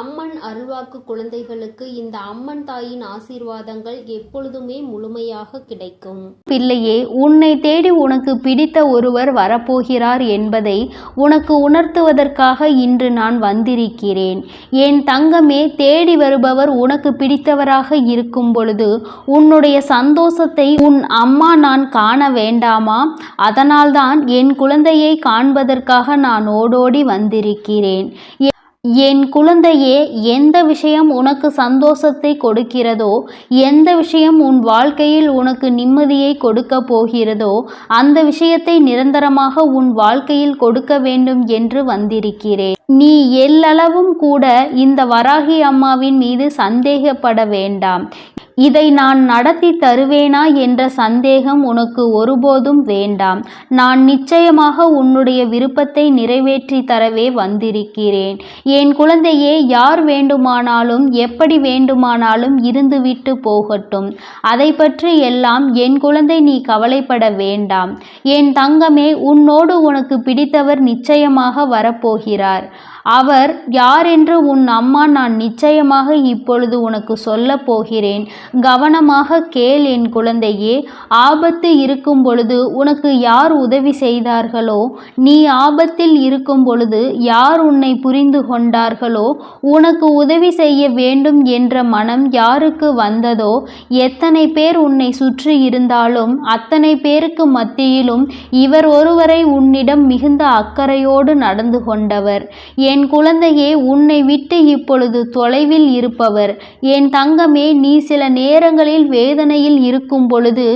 அம்மன் அருள்வாக்கு குழந்தைகளுக்கு இந்த அம்மன் தாயின் ஆசீர்வாதங்கள் எப்பொழுதுமே முழுமையாக கிடைக்கும். பிள்ளையே உன்னை தேடி உனக்கு பிடித்த ஒருவர் வரப்போகிறார் என்பதை உனக்கு உணர்த்துவதற்காக இன்று நான் வந்திருக்கிறேன். என் தங்கமே தேடி வருபவர் உனக்கு பிடித்தவராக இருக்கும் பொழுது உன்னுடைய சந்தோஷத்தை உன் அம்மா நான் காண வேண்டாமா? அதனால்தான் என் குழந்தையை காண்பதற்காக நான் ஓடோடி வந்திருக்கிறேன். என் குழந்தையே எந்த விஷயம் உனக்கு சந்தோஷத்தை கொடுக்கிறதோ எந்த விஷயம் உன் வாழ்க்கையில் உனக்கு நிம்மதியை கொடுக்க போகிறதோ அந்த விஷயத்தை நிரந்தரமாக உன் வாழ்க்கையில் கொடுக்க வேண்டும் என்று வந்திருக்கிறேன். நீ எல்லளவும் கூட இந்த வராகி அம்மாவின் மீது சந்தேகப்பட வேண்டாம். இதை நான் நடத்தி தருவேனா என்ற சந்தேகம் உனக்கு ஒருபோதும் வேண்டாம். நான் நிச்சயமாக உன்னுடைய விருப்பத்தை நிறைவேற்றி தரவே வந்திருக்கிறேன். என் குழந்தையே யார் வேண்டுமானாலும் எப்படி வேண்டுமானாலும் இருந்துவிட்டு போகட்டும். அதை பற்றி எல்லாம் என் குழந்தை நீ கவலைப்பட வேண்டாம். என் தங்கமே உன்னோடு உனக்கு பிடித்தவர் நிச்சயமாக வரப்போகிறார். அவர் யாரென்று உன் அம்மா நான் நிச்சயமாக இப்பொழுது உனக்கு சொல்லப் போகிறேன். கவனமாக கேள் என் குழந்தையே. ஆபத்து இருக்கும் பொழுது உனக்கு யார் உதவி செய்தார்களோ? நீ ஆபத்தில் இருக்கும் பொழுது யார் உன்னை புரிந்து கொண்டார்களோ? உனக்கு உதவி செய்ய வேண்டும் என்ற மனம் யாருக்கு வந்ததோ? எத்தனை பேர் உன்னை சுற்றி இருந்தாலும் அத்தனை பேருக்கு மத்தியிலும் இவர் ஒருவரை உன்னிடம் மிகுந்த அக்கறையோடு நடந்து கொண்டவர். என் குழந்தையே உன்னை விட்டு இப்பொழுது தொலைவில் இருப்பவர். என் தங்கமே நீ சில நேரங்களில் வேதனையில் இருக்கும் பொழுது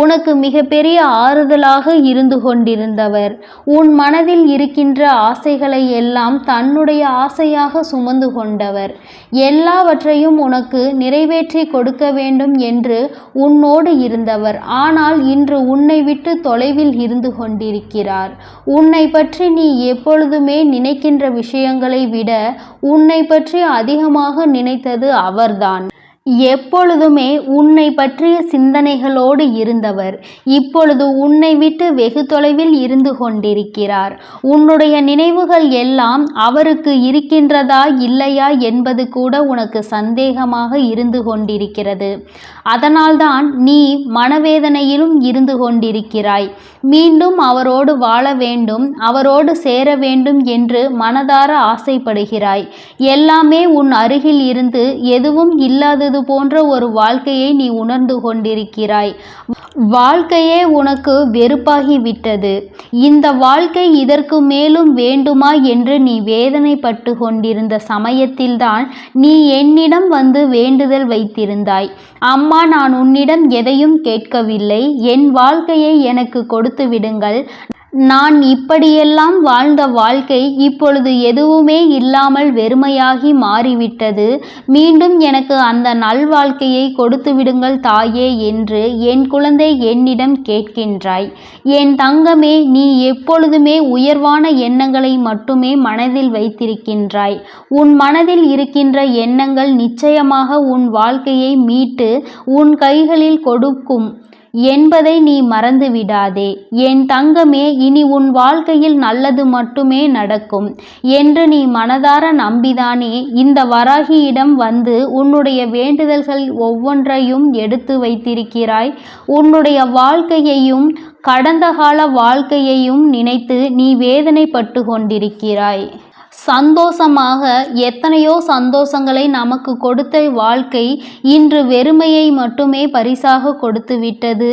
உனக்கு மிகப்பெரிய ஆறுதலாக இருந்து கொண்டிருந்தவர். உன் மனதில் இருக்கின்ற ஆசைகளை எல்லாம் தன்னுடைய ஆசையாக சுமந்து கொண்டவர். எல்லாவற்றையும் உனக்கு நிறைவேற்றி கொடுக்க வேண்டும் என்று உன்னோடு இருந்தவர். ஆனால் இன்று உன்னை விட்டு தொலைவில் இருந்து கொண்டிருக்கிறார். உன்னை பற்றி நீ எப்பொழுதுமே நினைக்கின்ற விஷயம் விஷயங்களை விட உன்னை பற்றி அதிகமாக நினைத்தது அவர்தான். எப்பொழுதுமே உன்னை பற்றிய சிந்தனைகளோடு இருந்தவர் இப்பொழுது உன்னை விட்டு வெகு தொலைவில் இருந்து கொண்டிருக்கிறார். உன்னுடைய நினைவுகள் எல்லாம் அவருக்கு இருக்கின்றதா இல்லையா என்பது கூட உனக்கு சந்தேகமாக இருந்து கொண்டிருக்கிறது. அதனால்தான் நீ மனவேதனையிலும் இருந்து கொண்டிருக்கிறாய். மீண்டும் அவரோடு வாழ வேண்டும் அவரோடு சேர வேண்டும் என்று மனதார ஆசைப்படுகிறாய். எல்லாமே உன் அருகில் இருந்து எதுவும் இல்லாதது போன்ற ஒரு வாழ்க்கையை நீ உணர்ந்து கொண்டிருக்கிறாய். வாழ்க்கையே உனக்கு வெறுப்பாகிவிட்டது. இந்த வாழ்க்கை இதற்கு மேலும் வேண்டுமா என்று நீ வேதனைப்பட்டு கொண்டிருந்த சமயத்தில்தான் நீ என்னிடம் வந்து வேண்டுதல் வைத்திருந்தாய். அம்மா நான் உன்னிடம் எதையும் கேட்கவில்லை. என் வாழ்க்கையை எனக்கு கொடுத்து விடுங்கள். நான் இப்படியெல்லாம் வாழ்ந்த வாழ்க்கை இப்பொழுது எதுவுமே இல்லாமல் வெறுமையாகி மாறிவிட்டது. மீண்டும் எனக்கு அந்த நல்வாழ்க்கையை கொடுத்து விடுங்கள் தாயே என்று என் குழந்தை என்னிடம் கேட்கின்றாய். என் தங்கமே நீ எப்பொழுதுமே உயர்வான எண்ணங்களை மட்டுமே மனதில் வைத்திருக்கின்றாய். உன் மனதில் இருக்கின்ற எண்ணங்கள் நிச்சயமாக உன் வாழ்க்கையை மீட்டு உன் கைகளில் கொடுக்கும். என்பதை நீ மறந்து விடாதே என் தங்கமே இனி உன் வாழ்க்கையில் நல்லது மட்டுமே நடக்கும் என்று நீ மனதார நம்பிதானே. இந்த வராகியிடம் வந்து உன்னுடைய வேண்டுதல்கள் ஒவ்வொன்றையும் எடுத்து வைத்திருக்கிறாய். உன்னுடைய வாழ்க்கையையும் கடந்த கால வாழ்க்கையையும் நினைத்து நீ வேதனைப்பட்டு கொண்டிருக்கிறாய். சந்தோஷமாக எத்தனையோ சந்தோஷங்களை நமக்கு கொடுத்த வாழ்க்கை இன்று வெறுமையை மட்டுமே பரிசாக கொடுத்து விட்டது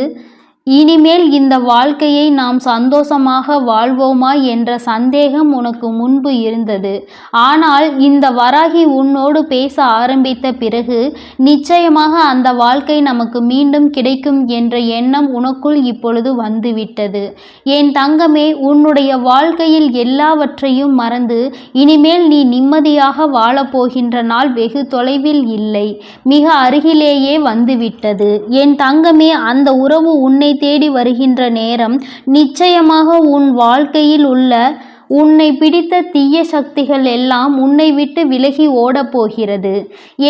இனிமேல் இந்த வாழ்க்கையை நாம் சந்தோஷமாக வாழ்வோமா என்ற சந்தேகம் உனக்கு முன்பு இருந்தது. ஆனால் இந்த வராகி உன்னோடு பேச ஆரம்பித்த பிறகு நிச்சயமாக அந்த வாழ்க்கை நமக்கு மீண்டும் கிடைக்கும் என்ற எண்ணம் உனக்குள் இப்பொழுது வந்துவிட்டது. என் தங்கமே உன்னுடைய வாழ்க்கையில் எல்லாவற்றையும் மறந்து இனிமேல் நீ நிம்மதியாக வாழப்போகின்ற நாள் வெகு தொலைவில் இல்லை. மிக அருகிலேயே வந்துவிட்டது. என் தங்கமே அந்த உறவு உன்னை தேடி வருகின்ற நேரம் நிச்சயமாக உன் வாழ்க்கையில் உள்ள உன்னை பிடித்த தீய சக்திகள் எல்லாம் உன்னை விட்டு விலகி ஓடப் போகிறது.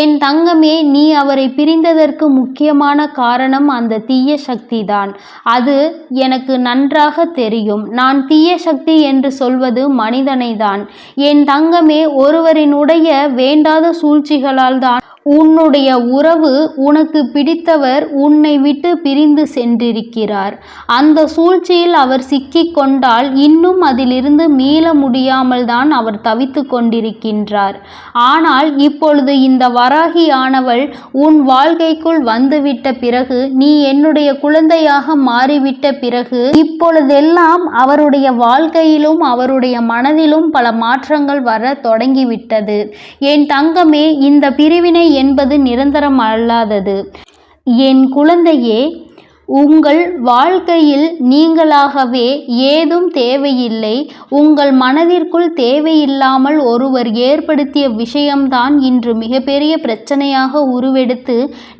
என் தங்கமே நீ அவரை பிரிந்ததற்கு முக்கியமான காரணம் அந்த தீய சக்திதான். அது எனக்கு நன்றாக தெரியும். நான் தீய சக்தி என்று சொல்வது மனிதனைதான். என் தங்கமே ஒருவரினுடைய வேண்டாத சூழ்ச்சிகளால் தான் உன்னுடைய உறவு உனக்கு பிடித்தவர் உன்னை விட்டு பிரிந்து சென்றிருக்கிறார். அந்த சூழ்ச்சியில் அவர் சிக்கிக்கொண்டால் இன்னும் அதிலிருந்து மீள முடியாமல் தான் அவர் தவித்து கொண்டிருக்கின்றார். ஆனால் இப்பொழுது இந்த வராகி ஆனவள் உன் வாழ்க்கைக்குள் வந்துவிட்ட பிறகு நீ என்னுடைய குழந்தையாக மாறிவிட்ட பிறகு இப்பொழுதெல்லாம் அவருடைய வாழ்க்கையிலும் அவருடைய மனதிலும் பல மாற்றங்கள் வர தொடங்கிவிட்டது. என் தங்கமே இந்த பிரிவினை என்பது நிரந்தரம் அல்லாதது. என் குழந்தையே உங்கள் வாழ்க்கையில் நீங்களாகவே ஏதும் தேவையில்லை. உங்கள் மனதிற்குள் தேவையில்லாமல் ஒருவர் ஏற்படுத்திய விஷயம்தான் இன்று மிகப்பெரிய பிரச்சனையாக உருவெடுத்து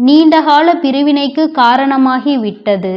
நீண்டகால பிரிவினைக்கு காரணமாகி விட்டது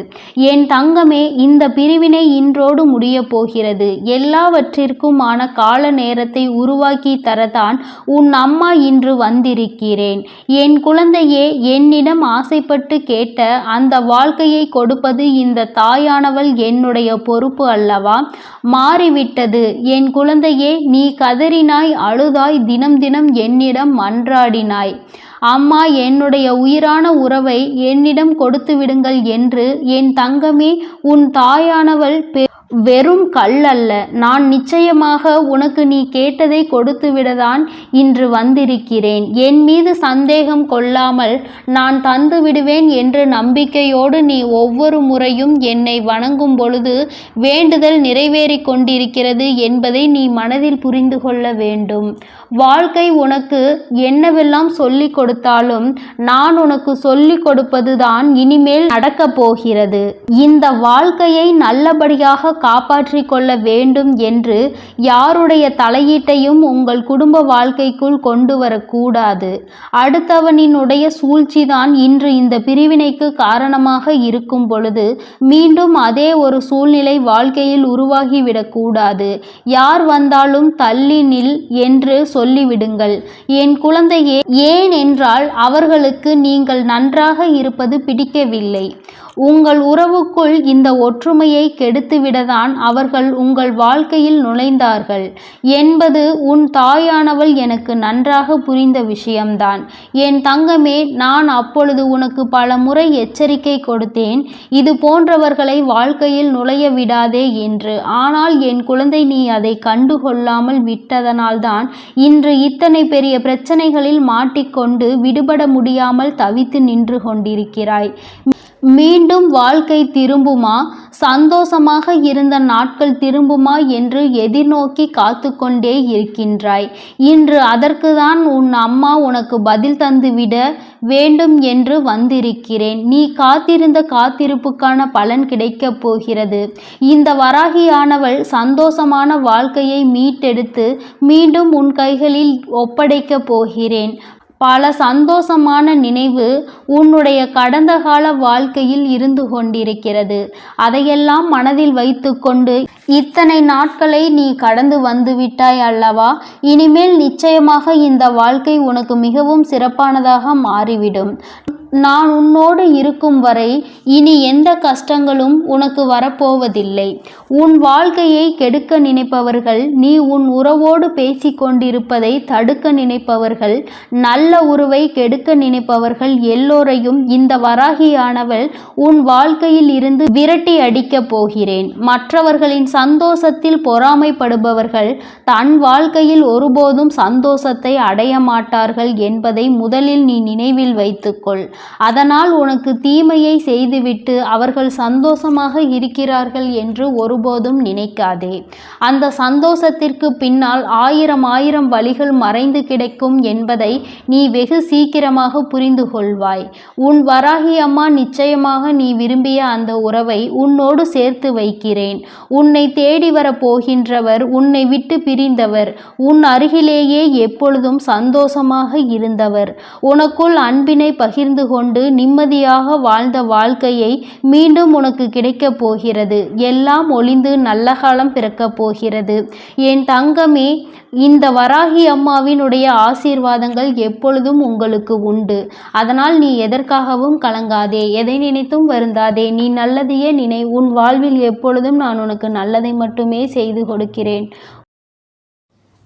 என் தங்கமே இந்த பிரிவினை இன்றோடு முடியப் போகிறது எல்லாவற்றிற்குமான கால நேரத்தை உருவாக்கி தரதான் உன் அம்மா இன்று வந்திருக்கிறேன். என் குழந்தையே என்னிடம் ஆசைப்பட்டு கேட்ட அந்த வாழ்க்கையை கொடுப்பது இந்த தாயானவள் என்னுடைய பொறுப்பு அல்லவா? மாறிவிட்டது. என் குழந்தையே நீ கதறினாய் அழுதாய் தினம் தினம் என்னிடம் மன்றாடினாய் அம்மா என்னுடைய உயிரான உறவை என்னிடம் கொடுத்து விடுங்கள் என்று என் தங்கமே உன் தாயானவள் பெ- வெறும் கல் அல்ல. நான் நிச்சயமாக உனக்கு நீ கேட்டதை கொடுத்துவிடதான் இன்று வந்திருக்கிறேன். என் மீது சந்தேகம் கொள்ளாமல் நான் தந்து விடுவேன் என்ற நம்பிக்கையோடு நீ ஒவ்வொரு முறையும் என்னை வணங்கும் பொழுது வேண்டுதல் நிறைவேறிக் கொண்டிருக்கிறது என்பதை நீ மனதில் புரிந்து கொள்ள வேண்டும். வாழ்க்கை உனக்கு என்னவெல்லாம் சொல்லிக் கொடுத்தாலும் நான் உனக்கு சொல்லிக் கொடுப்பதுதான் இனிமேல் நடக்கப் போகிறது. இந்த வாழ்க்கையை நல்லபடியாக காப்பாற்றி கொள்ள வேண்டும் என்று யாருடைய தலையீட்டையும் உங்கள் குடும்ப வாழ்க்கைக்குள் கொண்டு வரக்கூடாது. அடுத்தவனினுடைய சூழ்ச்சிதான் இன்று இந்த பிரிவினைக்கு காரணமாக இருக்கும் பொழுது மீண்டும் அதே ஒரு சூழ்நிலை வாழ்க்கையில் உருவாகிவிடக்கூடாது. யார் வந்தாலும் தள்ளி நில் என்று சொல்லிவிடுங்கள். என் குழந்தையே ஏன் என்றால் அவர்களுக்கு நீங்கள் நன்றாக இருப்பது பிடிக்கவில்லை. உங்கள் உறவுக்குள் இந்த ஒற்றுமையை கெடுத்துவிட கெடுத்துவிடதான் அவர்கள் உங்கள் வாழ்க்கையில் நுழைந்தார்கள். என்பது உன் தாயானவள் எனக்கு நன்றாக புரிந்த விஷயம்தான். என் தங்கமே நான் அப்பொழுது உனக்கு பல முறை எச்சரிக்கை கொடுத்தேன். இது போன்றவர்களை வாழ்க்கையில் நுழைய விடாதே என்று. ஆனால் என் குழந்தை நீ அதை கண்டுகொள்ளாமல் விட்டதனால்தான் இன்று இத்தனை பெரிய பிரச்சனைகளில் மாட்டிக்கொண்டு விடுபட முடியாமல் தவித்து நின்று கொண்டிருக்கிறாய். மீண்டும் வாழ்க்கை திரும்புமா? சந்தோஷமாக இருந்த நாட்கள் திரும்புமா என்று எதிர்நோக்கி காத்து கொண்டே இருக்கின்றாய். இன்று அதற்கு தான் உன் அம்மா உனக்கு பதில் தந்துவிட வேண்டும் என்று வந்திருக்கிறேன். நீ காத்திருந்த காத்திருப்புக்கான பலன் கிடைக்கப் போகிறது. இந்த வராகியானவள் சந்தோஷமான வாழ்க்கையை மீட்டெடுத்து மீண்டும் உன் கைகளில் ஒப்படைக்கப் போகிறேன். பல சந்தோஷமான நினைவு உன்னுடைய கடந்த கால வாழ்க்கையில் இருந்து கொண்டிருக்கிறது. அதையெல்லாம் மனதில் வைத்துக்கொண்டு இத்தனை நாட்களை நீ கடந்து வந்து விட்டாய் அல்லவா? இனிமேல் நிச்சயமாக இந்த வாழ்க்கை உனக்கு மிகவும் சிறப்பானதாக மாறிவிடும். நான் உன்னோடு இருக்கும் வரை இனி எந்த கஷ்டங்களும் உனக்கு வரப்போவதில்லை. உன் வாழ்க்கையை கெடுக்க நினைப்பவர்கள் நீ உன் உறவோடு பேசிக் கொண்டிருப்பதை தடுக்க நினைப்பவர்கள் நல்ல உறவை கெடுக்க நினைப்பவர்கள் எல்லோரையும் இந்த வராகியானவள் உன் வாழ்க்கையில் இருந்து விரட்டி அடிக்கப் போகிறேன். மற்றவர்களின் சந்தோஷத்தில் பொறாமைப்படுபவர்கள் தன் வாழ்க்கையில் ஒருபோதும் சந்தோஷத்தை அடைய மாட்டார்கள் என்பதை முதலில் நீ நினைவில் வைத்துக்கொள். அதனால் உனக்கு தீமையை செய்துவிட்டு அவர்கள் சந்தோஷமாக இருக்கிறார்கள் என்று ஒருபோதும் நினைக்காதே. அந்த சந்தோஷத்திற்கு பின்னால் ஆயிரம் ஆயிரம் வழிகள் மறைந்து கிடைக்கும் என்பதை நீ வெகு சீக்கிரமாக புரிந்து கொள்வாய் உன் வராகி அம்மா நிச்சயமாக நீ விரும்பிய அந்த உறவை உன்னோடு சேர்த்து வைக்கிறேன். உன்னை தேடி வர போகின்றவர் உன்னை விட்டு பிரிந்தவர் உன் அருகிலேயே எப்பொழுதும் சந்தோஷமாக இருந்தவர். உனக்குள் அன்பினை பகிர்ந்து கொண்டு நிம்மதியாக வாழ்ந்த வாழ்க்கையை மீண்டும் உனக்கு கிடைக்கப் போகிறது. எல்லாம் ஒளிந்து நல்ல காலம் பிறக்கப் போகிறது. என் தங்கமே இந்த வராகி அம்மாவினுடைய ஆசீர்வாதங்கள் எப்பொழுதும் உங்களுக்கு உண்டு. அதனால் நீ எதற்காகவும் கலங்காதே எதை நினைத்தும் வருந்தாதே. நீ நல்லதையே நினை உன் வாழ்வில் எப்பொழுதும் நான் உனக்கு நல்லதை மட்டுமே செய்து கொடுக்கிறேன்.